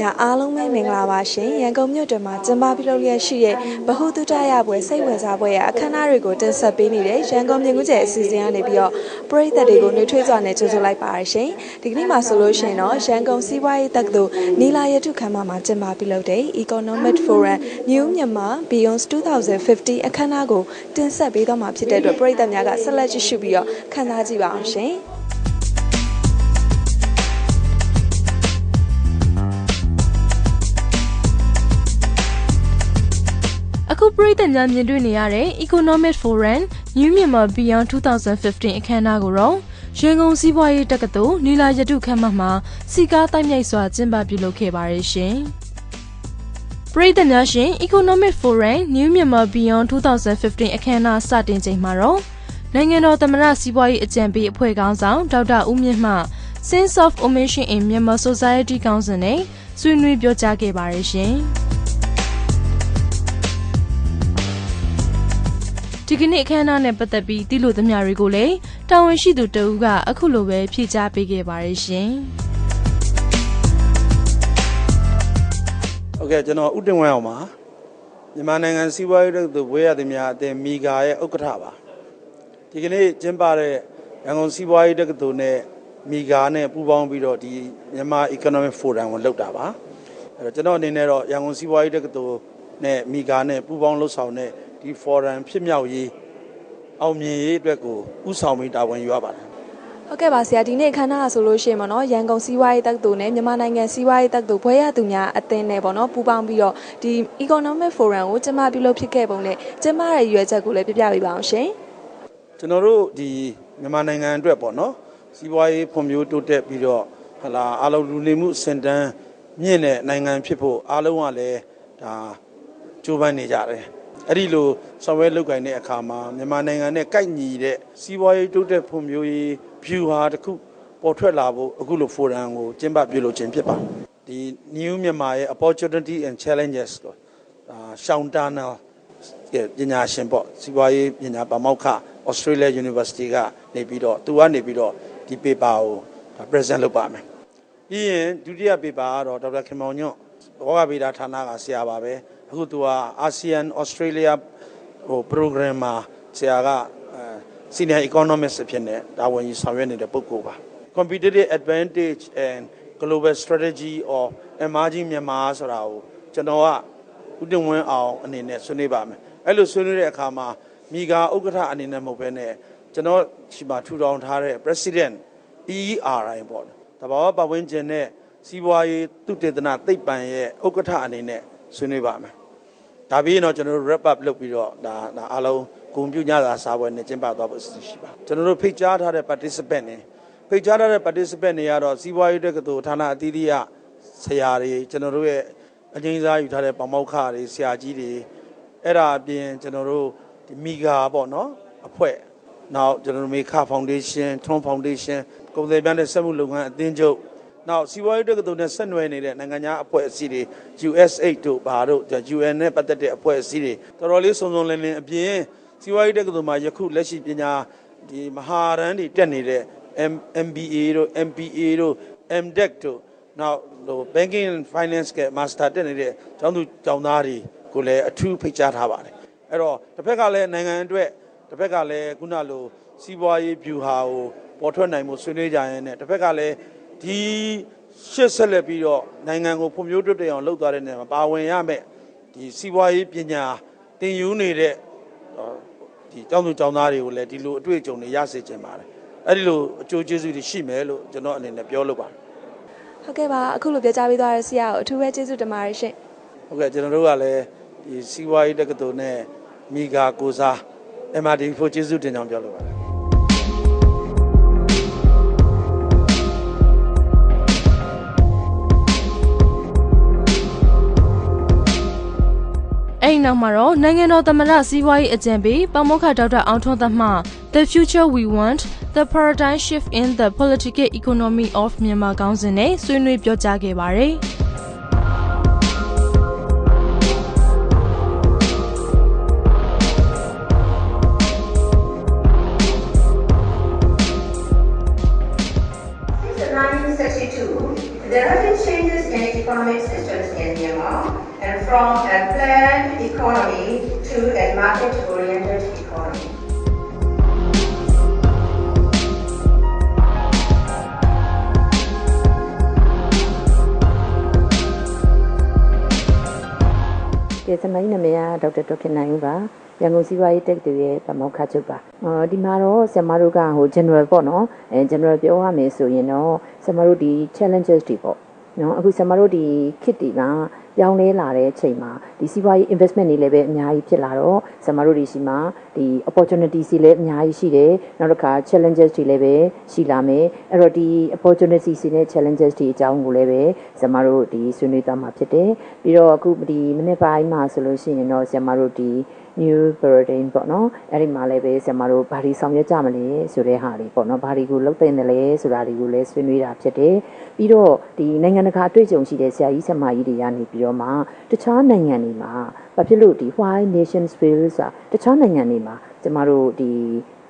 များအားလုံးပဲမင်္ဂလာပါရှင်ရန်ကုန်မြို့တွင်မှာကျင်းပပြုလုပ်လျက်ရှိတဲ့ဗဟုသုတရပွဲစိတ်ဝင်စားပွဲရအခမ်းအနားတွေကိုတင်ဆက်ပေးနေတဲ့ရန်ကုန်မြင်းကူးကျယ်အစီအစဉ်ကနေပြီးတော့ပရိသတ်တွေကိုနှွေးထွေးစွာနဲ့ကြိုဆိုလိုက်ပါရရှင်ဒီကနေ့မှာဆိုလို့ရှိရင်တော့ရန်ကုန်စီးပွားရေးတက္ကသိုလ်နီလာရတုခမ်းမမှာကျင်းပပြုလုပ်တဲ့ Economic Forum New Myanmar Beyond 2050အခမ်းအနားကိုတင်ဆက်ပေးသွားမှာဖြစ်တဲ့အတွက်ပရိသတ်များကဆက်လက်ကြည့်ရှုပြီးတော့ခံစားကြည့်ပါအောင်ရှင် အခုပြည်သက်များမြင်တွေ့နေရတဲ့ Economic Forum New Myanmar Beyond 2015အခမ်းအနားကိုတော့ရန်ကုန်စီးပွားရေးတက္ကသိုလ်နီလာရတုခမ်းမမှာစီကားတိုက်မြိုက်စွာကျင်းပပြုလုပ်ခဲ့ပါတယ်ရှင်။ပြည်သက်များရှင် Economic Forum New Myanmar Beyond 2015အခမ်းအနားစတင်ချိန်မှာတော့နိုင်ငံတော်သမ္မတစီးပွားရေးအကြံပေးအဖွဲ့ခေါင်းဆောင်ဒေါက်တာဦးမြင့်မှ Sense of Omission in Myanmar Society Council နဲ့ဆွေးနွေးပြောကြားခဲ့ပါတယ်ရှင်။ ဒီကနေ့အခမ်းအနားနဲ့ပတ်သက်ပြီးတိလို့သမျှတွေကိုလည်းတာဝန်ရှိသူတဦးကအခုလိုပဲဖြေကြားပေးခဲ့ပါတယ်ရှင်ဟုတ်ကဲ့ကျွန်တော်ဥတင်ဝင်းအောင်ပါမြန်မာနိုင်ငံစီးပွားရေးတက္ကသိုလ်ဘွဲရသည်များအသင်းမီဂါရဲ့ဥက္ကဋ္ဌပါဒီကနေ့ကျင်းပတဲ့ရန်ကုန်စီးပွားရေးတက္ကသိုလ်နဲ့မီဂါနဲ့ပူးပေါင်းပြီးတော့ဒီမြန်မာ Economic Forum ကိုလုပ်တာပါအဲ့တော့ကျွန်တော်အနေနဲ့တော့ရန်ကုန်စီးပွားရေးတက္ကသိုလ်နဲ့မီဂါနဲ့ပူးပေါင်းလှုပ်ဆောင်တဲ့ ဒီ Forum ဖြစ်မြောက်ရေးအောင်မြင်ရေးအတွက်ကိုဥဆောင်ပြီးတာဝန်ယူရပါတယ်ဟုတ်ကဲ့ပါဆရာဒီနေ့ခန်းနာဆိုလို့ရှိရင်ပေါ့နော်ရန်ကုန်စီးပွားရေးတက္ကသိုလ်နဲ့မြန်မာနိုင်ငံစီးပွားရေးတက္ကသိုလ်ဘွဲရသူများအသင်းနဲ့ပေါ့နော်ပူးပေါင်းပြီးတော့ဒီ Economic Forum ကိုကျင်းပပြုလုပ်ဖြစ်ခဲ့ပုံနဲ့ကျင်းပတဲ့ရည်ရွယ်ချက်ကိုလည်းပြပြပေးပါအောင်ရှင်ကျွန်တော်တို့ဒီမြန်မာနိုင်ငံအတွက်ပေါ့နော်စီးပွားရေးဖွံ့ဖြိုးတိုးတက်ပြီးတော့ဟလာအားလုံးလူနေမှုစင်တန်းမြင့်တဲ့နိုင်ငံဖြစ်ဖို့အားလုံးကလည်းဒါကြိုးပမ်းနေကြတယ် အဲ့ဒီလိုဆောင်ရွက်လုပ်ကိုင်တဲ့အခါမှာမြန်မာနိုင်ငံနဲ့ကိုက်ညီတဲ့စီးပွားရေးတိုးတက်ဖွံ့ဖြိုးရေး view ဟာတစ်ခုပေါ်ထွက်လာဖို့အခုလို forum ကိုကျင်းပပြုလုပ်ခြင်းဖြစ်ပါတယ်ဒီ new မြန်မာရဲ့ opportunity and challenges ကိုဒါရှောင်းတာနာပညာရှင်ပေါ့စီးပွားရေးပညာပါမောက္ခ Australia University ကနေပြီးတော့သူကနေပြီးတော့ဒီ paper ကိုဒါ present လုပ်ပါမယ်။ပြီးရင်ဒုတိယ paper ကတော့ဒေါက်တာခင်မောင်ညွန့်ဘောဂဗေဒဌာနကဆရာပါပဲ။ အခုသူက ASEAN Australia ဟို program မှာဆရာကအဲ senior economist အဖြစ်နဲ့တာဝန်ယူဆောင်ရွက်နေတဲ့ပုဂ္ဂိုလ်ပါ။ competitive advantage and global strategy of emerging Myanmar ဆိုတာကိုကျွန်တော်ကဥတင်ဝင်းအောင်အနေနဲ့ဆွေးနွေးပါမယ်အဲ့လိုဆွေးနွေးတဲ့အခါမှာမိဂါဥက္ကဋ္ဌအနေနဲ့မဟုတ်ဘဲနဲ့ကျွန်တော်ရှိမှထူထောင်ထားတဲ့ president ERI ပေါ့တဘာဝပတ်ဝန်းကျင်နဲ့စီးပွားရေးသုတေသနသိပ္ပံရဲ့ဥက္ကဋ္ဌအနေနဲ့ဆွေးနွေးပါမယ် ဒါပြီးရင်တော့ကျွန်တော်တို့ wrap up လုပ်ပြီးတော့ဒါဒါအားလုံးဂုဏ်ပြုညတာစာပွဲနဲ့ကျင်းပသွားဖို့အစီအစဉ်ရှိပါကျွန်တော်တို့ဖိတ်ကြားထားတဲ့ participant တွေဖိတ်ကြားထားတဲ့ participant တွေကတော့စီးပွားရေးတက္ကသိုလ်ဌာနအသီးသီးကဆရာတွေကျွန်တော်တို့ရဲ့အငိမ့်စားယူထားတဲ့ပမောက္ခတွေဆရာကြီးတွေအဲ့ဒါအပြင်ကျွန်တော်တို့ဒီမီဂါပေါ့နော်အဖွဲ့နောက်ကျွန်တော်တို့မေခဖောင်ဒေးရှင်းထွန်းဖောင်ဒေးရှင်းကုန်သည်ပြန်တဲ့စက်မှုလုပ်ငန်းအသင်းချုပ် နောက်စီးပွားရေးတက္ကသိုလ်နဲ့ဆက်နွယ်နေတဲ့နိုင်ငံခြားအဖွဲ့အစည်းတွေ US8 တို့ဘာတို့ UN နဲ့ပတ်သက်တဲ့အဖွဲ့အစည်းတွေတော်တော်လေးစုံစုံလင်လင်အပြင်စီးပွားရေးတက္ကသိုလ်မှာယခုလက်ရှိပညာဒီမဟာရန်တွေတက်နေတဲ့ MBA တို့ MPA တို့ MDEC တို့နောက်ဟို banking and finance က master တက်နေတဲ့ကျောင်းသူကျောင်းသားတွေကိုလည်းအထူးဖိတ်ကြားထားပါတယ်အဲ့တော့တစ်ဖက်ကလည်းနိုင်ငံအတွက်တစ်ဖက်ကလည်းခုနလိုစီးပွားရေးဗျူဟာကိုပေါ်ထွက်နိုင်မှုဆွေးနွေးကြရင်နဲ့တစ်ဖက်ကလည်း ဒီရှစ်ဆက်လက်ပြီးတော့နိုင်ငံကိုဖွံ့ဖြိုးတိုးတက်အောင်လုပ်သွားတဲ့နေရာမှာပါဝင်ရမယ်ဒီစီးပွားရေးပညာသင်ယူနေတဲ့ဒီကျောင်းသူကျောင်းသားတွေကိုလည်းဒီလိုအတွေ့အကြုံတွေရစေချင်ပါတယ်အဲ့ဒီလိုအကျိုးကျေးဇူးတွေရှိမယ်လို့ကျွန်တော်အနေနဲ့ပြောလို့ပါတယ်ဟုတ်ကဲ့ပါအခုလိုပြောကြားပေးသွားတဲ့ဆရာကိုအထူးပဲကျေးဇူးတင်ပါတယ်ရှင်ဟုတ်ကဲ့ကျွန်တော်တို့ကလည်းဒီစီးပွားရေးတက္ကသိုလ်နဲ့မိဂါကိုစား MRD ဖို့ကျေးဇူးတင်ကြောင်းပြောလိုပါတယ် အဲ့ဒီနောက်မှာတော့နိုင်ငံတော်သမ္မတစီးပွားရေးအကြံပေးပမောက္ခဒေါက်တာအောင်ထွန်းသက်မှ The future we want the paradigm shift in the political economy of Myanmar ခေါင်းစဉ်နဲ့ဆွေးနွေးပြောကြားခဲ့ပါတယ်။ Since 1962, there have been changes in economic system. From a planned economy to a market-oriented economy. ကဲစမိုင်းနာမည်ကဒေါက်တာဒေါက်ခင်နိုင်ဦးပါရန်ကုန်စီးပွားရေးတက္ကသိုလ်ရဲ့ဗမောက္ခချုပ်ပါအော်ဒီမှာတော့ဆရာမတို့ကဟို general ပေါ့နော်အဲ general ပြောရမယ်ဆိုရင်တော့ဆရာမတို့ဒီ challenges တွေပေါ့ နော်အခုဆရာမတို့ဒီ kit တွေကပြောင်းလဲလာတဲ့အချိန်မှာဒီစီးပွားရေး investment တွေလည်းပဲအများကြီးဖြစ်လာတော့ဆရာမတို့ဒီရှိမှာဒီ opportunities တွေလည်းအများကြီးရှိတယ်နောက်တစ်ခါ challenges တွေလည်းပဲရှိလာမယ်အဲ့တော့ဒီ opportunities တွေနဲ့ challenges တွေအကြောင်းကိုလည်းပဲဆရာမတို့ဒီဆွေးနွေးသွားမှာဖြစ်တယ်ပြီးတော့အခုဒီမိနစ်ပိုင်းမှာဆိုလို့ရှိရင်တော့ဆရာမတို့ဒီ new paradigm ပေါ့နော်အဲ့ဒီမှာလည်းပဲဆရာမတို့ဘာတွေဆောင်ရွက်ကြမလဲဆိုတဲ့ဟာတွေပေါ့နော်ဘာတွေကိုလုပ်သင့်တယ်လဲဆိုတာတွေကိုလည်းဆွေးနွေးတာဖြစ်တယ်ပြီးတော့ဒီနိုင်ငံတကာအတွေ့အကြုံရှိတဲ့ဆရာကြီးဆရာမကြီးတွေကနေပြီးတော့မှတခြားနိုင်ငံတွေမှာဘာဖြစ်လို့ဒီ why nations fail ဆိုတာတခြားနိုင်ငံတွေမှာကျမတို့ဒီ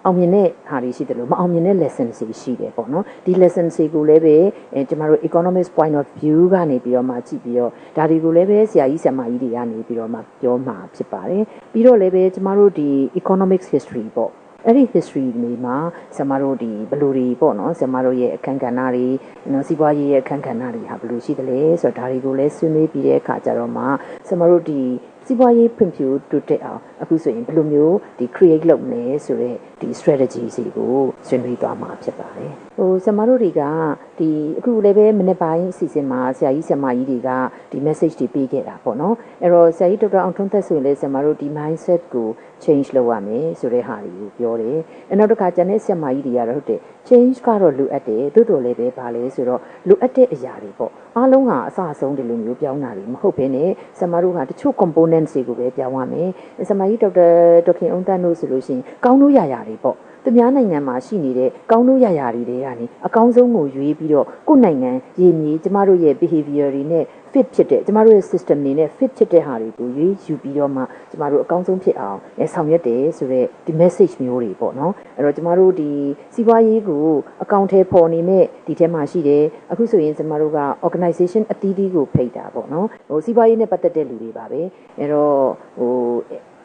အောင်မြင်တဲ့ဟာတွေရှိတယ်လို့မအောင်မြင်တဲ့ lessons တွေရှိတယ်ပေါ့နော်ဒီ lessons တွေကိုလည်းပဲအဲကျမတို့ economics point of view ကနေပြီးတော့မှကြည့်ပြီးတော့ဒါတွေကိုလည်းပဲဆရာကြီးဆရာမကြီးတွေကနေပြီးတော့မှပြောမှာဖြစ်ပါတယ်ပြီးတော့လည်းပဲကျမတို့ဒီ economics history ပေါ့အဲ့ဒီ history တွေမှာဆရာမတို့ဒီဘယ်လိုတွေပေါ့နော်ဆရာမတို့ရဲ့အခန်းကဏ္ဍတွေနော်စီးပွားရေးရဲ့အခန်းကဏ္ဍတွေဟာဘယ်လိုရှိသလဲဆိုတော့ဒါတွေကိုလည်းဆွေးနွေးပြီးတဲ့အခါကျတော့မှဆရာမတို့ဒီ စီးပွားရေးဖွံ့ဖြိုးတိုးတက်အောင်အခုဆိုရင်ဘယ်လိုမျိုးဒီ create လုပ်မလဲဆိုတော့ဒီ strategy တွေကိုဆွေးနွေးသွားမှာဖြစ်ပါတယ်။ဟိုဆရာမတို့တွေကဒီအခုလည်းပဲမနေ့ပိုင်းအစီအစဉ်မှာဆရာကြီးဆရာမကြီးတွေကဒီ message တွေပေးခဲ့တာပေါ့နော်။အဲ့တော့ဆရာကြီးဒေါက်တာအောင်ထွန်းသက်ဆိုရင်လည်းဆရာမတို့ဒီ mindset ကို change လုပ်ရမယ်ဆိုတဲ့ဟာတွေကိုပြောတယ်။အနောက်တစ်ခါကျန်တဲ့ဆရာမကြီးတွေကတော့ဟုတ်တယ် change ကတော့လိုအပ်တယ်တိုးတော်လည်းပဲပါလဲဆိုတော့လိုအပ်တဲ့အရာတွေပေါ့အားလုံးကအစအဆုံးဒီလိုမျိုးပြောင်းတာတွေမဟုတ်ဘဲနဲ့ဆရာမတို့ကတချို့ components တွေကိုပဲပြောင်းရမယ်။ဆရာမကြီးဒေါက်တာဒေါခင်အောင်တန်းတို့ဆိုလို့ရှိရင်ကောင်းလို့ရရာတွေပေါ့ သူများနိုင်ငံမှာရှိနေတဲ့ကောင်းလို့ရရာတွေတွေကနေအကောင်းဆုံးကိုရွေးပြီးတော့ကိုယ့်နိုင်ငံရည်မြေကျမတို့ရဲ့ behavior တွေနဲ့ fit ဖြစ်တဲ့ကျမတို့ရဲ့ system တွေနဲ့ fit ဖြစ်တဲ့ဟာတွေကိုရွေးယူပြီးတော့မှကျမတို့အကောင်းဆုံးဖြစ်အောင်အဲဆောင်ရွက်တယ်ဆိုတော့ဒီ message မျိုးတွေပေါ့နော်အဲ့တော့ကျမတို့ဒီစီးပွားရေးကိုအကောင့်ထဲပေါ်နေမဲ့ဒီထဲမှာရှိတယ်အခုဆိုရင်ကျမတို့က organization အသီးသီးကိုဖိတ်တာပေါ့နော်ဟိုစီးပွားရေးနဲ့ပတ်သက်တဲ့လူတွေပါပဲအဲ့တော့ဟို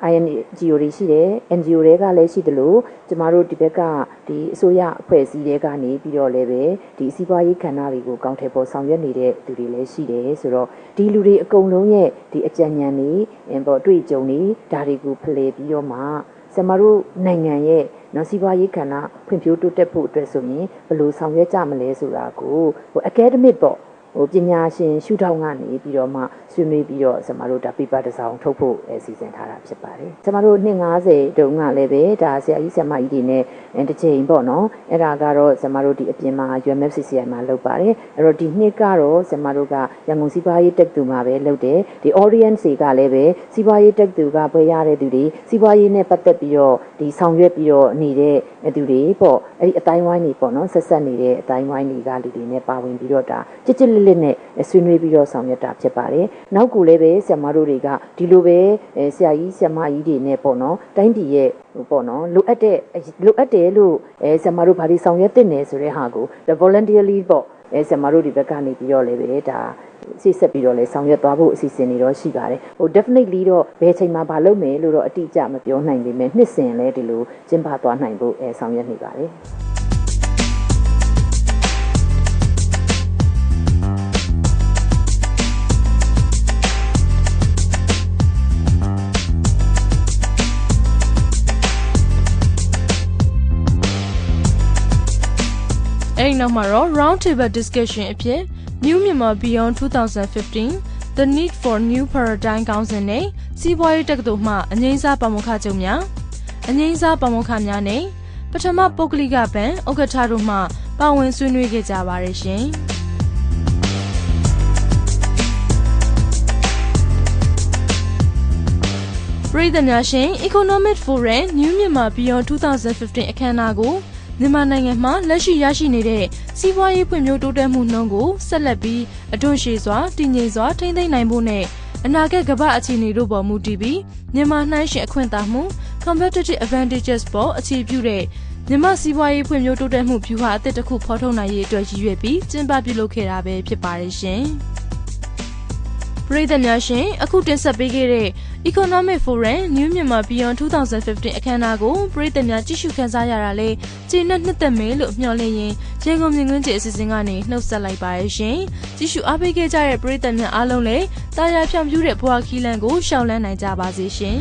INGO တွေရှိတယ် NGO တွေကလည်းရှိတယ်လို့ကျမတို့ဒီဘက်ကဒီအစိုးရအဖွဲ့အစည်းတွေကနေပြီးတော့လည်းပဲဒီစီးပွားရေးခန္ဓာတွေကိုကောင်းထဲပေါ်ဆောင်ရွက်နေတဲ့သူတွေလည်းရှိတယ်ဆိုတော့ဒီလူတွေအကုန်လုံးရဲ့ဒီအကြံဉာဏ်တွေအပေါ်တွေ့ကြုံတွေဒါတွေကိုဖလှယ်ပြီးတော့မှကျမတို့နိုင်ငံရဲ့နော်စီးပွားရေးခန္ဓာဖွံ့ဖြိုးတိုးတက်ဖို့အတွက်ဆိုရင်ဘယ်လိုဆောင်ရွက်ကြမလဲဆိုတာကိုဟို academic ပေါ့ ဟိုပညာရှင်ရှုထောင့်ကနေပြီးတော့မှဆွေးနွေးပြီးတော့ကျွန်တော်တို့ဒါ paper တစ်စောင်ထုတ်ဖို့အစီအစဉ်ထားတာဖြစ်ပါတယ်ကျွန်တော်တို့250တုန်းကလည်းပဲဒါဆရာကြီးဆရာမကြီးတွေနဲ့တစ်ချိန်ပေါ့နော်အဲ့ဒါကတော့ကျွန်တော်တို့ဒီအပြင်မှာ UMFCCI မှာလုပ်ပါတယ်အဲ့တော့ဒီနှစ်ကတော့ကျွန်တော်တို့ကရန်ကုန်စီးပွားရေးတက်သူမှာပဲလုပ်တယ်ဒီ audience တွေကလည်းပဲစီးပွားရေးတက်သူကပွဲရတဲ့သူတွေစီးပွားရေးနဲ့ပတ်သက်ပြီးတော့ဒီဆောင်ရွက်ပြီးတော့နေတဲ့သူတွေပေါ့အဲ့ဒီအတိုင်းဝိုင်းတွေပေါ့နော်ဆက်ဆက်နေတဲ့အတိုင်းဝိုင်းတွေကလူတွေနဲ့ပါဝင်ပြီးတော့ဒါကြစ်ကြစ်လစ်လစ်နဲ့ဆွေးနွေးပြီးတော့ဆောင်ရွက်တာဖြစ်ပါတယ်။နောက်ကူလည်းပဲဆရာမတို့တွေကဒီလိုပဲဆရာကြီးဆရာမကြီးတွေနဲ့ပေါ့နော်တိုင်းပြည်ရဲ့ဟိုပေါ့နော်လိုအပ်တဲ့လိုအပ်တယ်လို့အဲဆရာမတို့ဘာတွေဆောင်ရွက်တင်နေဆိုတဲ့ဟာကို voluntarily ပေါ့အဲဆရာမတို့ဒီဘက်ကနေပြီးတော့လည်းပဲဒါစိတ်ဆက်ပြီးတော့လဲဆောင်ရွက်သွားဖို့အစီအစဉ်တွေတော့ရှိပါတယ်ဟို definitely တော့ဘယ်ချိန်မှာမလုပ်မယ်လို့တော့အတိအကျမပြောနိုင်ပေမဲ့နှစ်စဉ်လဲဒီလိုကျင်းပသွားနိုင်ဖို့အဲဆောင်ရွက်နေပါတယ် အဲ့ဒီနောက်မှာတော့ round table discussion အဖြစ် New Myanmar Beyond 2015 The Need for New Paradigm ကောင်းစဉ်နဲ့စီးပွားရေးတက္ကသိုလ်မှအငိမ့်စားပမုခချုပ်များအငိမ့်စားပမုခများနဲ့ပထမပုဂ္ဂလိကဘဏ်ဥက္ကဋ္ဌတို့မှပါဝင်ဆွေးနွေးခဲ့ကြပါတယ်ရှင်။ပြည်သူများရှင် Economic Forum New Myanmar Beyond 2015အခမ်းအနားကို မြန်မာနိုင်ငံမှာလက်ရှိရရှိနေတဲ့စီးပွားရေးဖွံ့ဖြိုးတိုးတက်မှုနှုန်းကိုဆက်လက်ပြီးအတွန့်ရှည်စွာတည်ငြိမ်စွာထိန်းသိမ်းနိုင်ဖို့နဲ့အနာဂတ်ကမ္ဘာအခြေအနေတို့ပေါ်မူတည်ပြီးမြန်မာနှိုင်းယှဉ်အခွင့်အရေးမှု competitive advantages ပေါ်အခြေပြုတဲ့မြန်မာစီးပွားရေးဖွံ့ဖြိုးတိုးတက်မှုဖြူဟာအသစ်တစ်ခုဖော်ထုတ်နိုင်ရေးအတွက်ရည်ရွယ်ပြီးကျင်းပပြုလုပ်ခဲ့တာပဲဖြစ်ပါတယ်ရှင်။ ပရိသတ်များရှင်အခုတင်ဆက်ပေးခဲ့တဲ့ Economic Forum New Myanmar Beyond 2015အခမ်းအနားကိုပရိသတ်များကြည့်ရှုခန်းစားရတာလဲကျေနပ်နှစ်သက်မယ်လို့မျှော်လင့်ရင်ရန်ကုန်မြင်ကွင်းကျအစီအစဉ်ကနေနှုတ်ဆက်လိုက်ပါရရှင်ကြည့်ရှုအားပေးခဲ့ကြတဲ့ပရိသတ်များအားလုံးလည်းတာယာဖြောင်ပြူတဲ့ဘဝခီးလန်းကိုရှောင်လန်းနိုင်ကြပါစေရှင်